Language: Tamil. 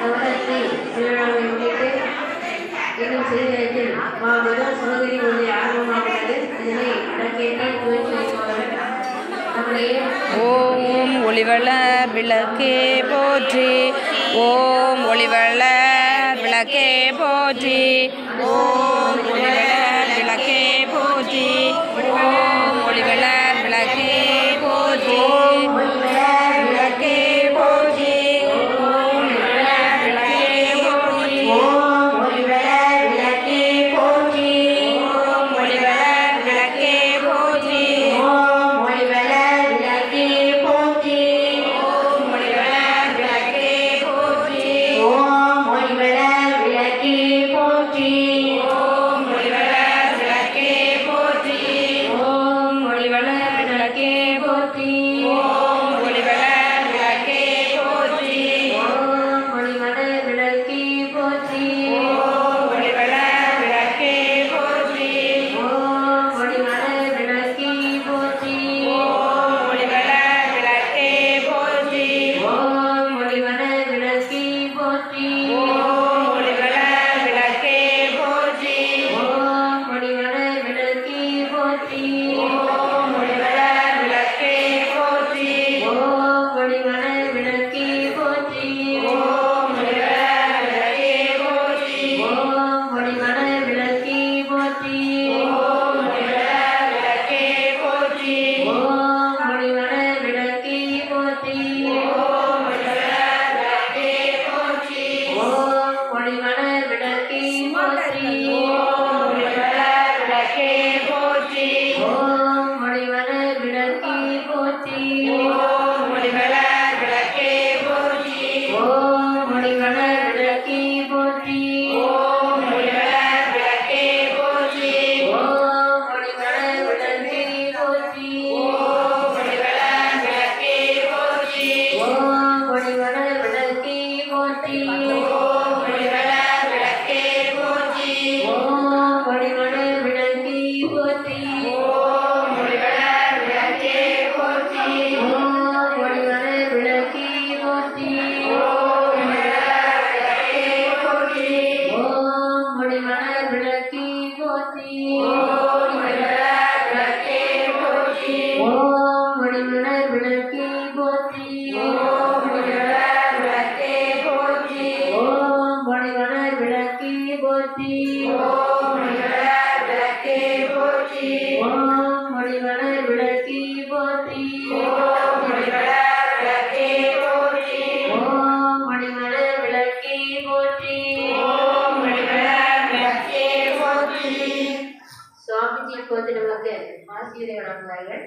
சமுதாயத்தை திருவிழாவை முன்னிட்டு இன்னும் சிறு நேரத்தில் மா முதல் சகோதரி ஒன்று ஆரம்பமாகிறது இதனை அடக்கேற்ற துவங்கி ஓம் ஒளிவள விளக்கே போற்றி ஓம் ஒளிவள விளக்கே போற்றி ஓம் ஒளிவள Oh, dear. போற்றி ஓம் முடிவனர் விளக்கி போற்றி. ஓம் முடிவனர் விளக்கி போற்றி. சுவாமிஜி போது நமக்கு ஆசிரியர் வழங்குவார்கள்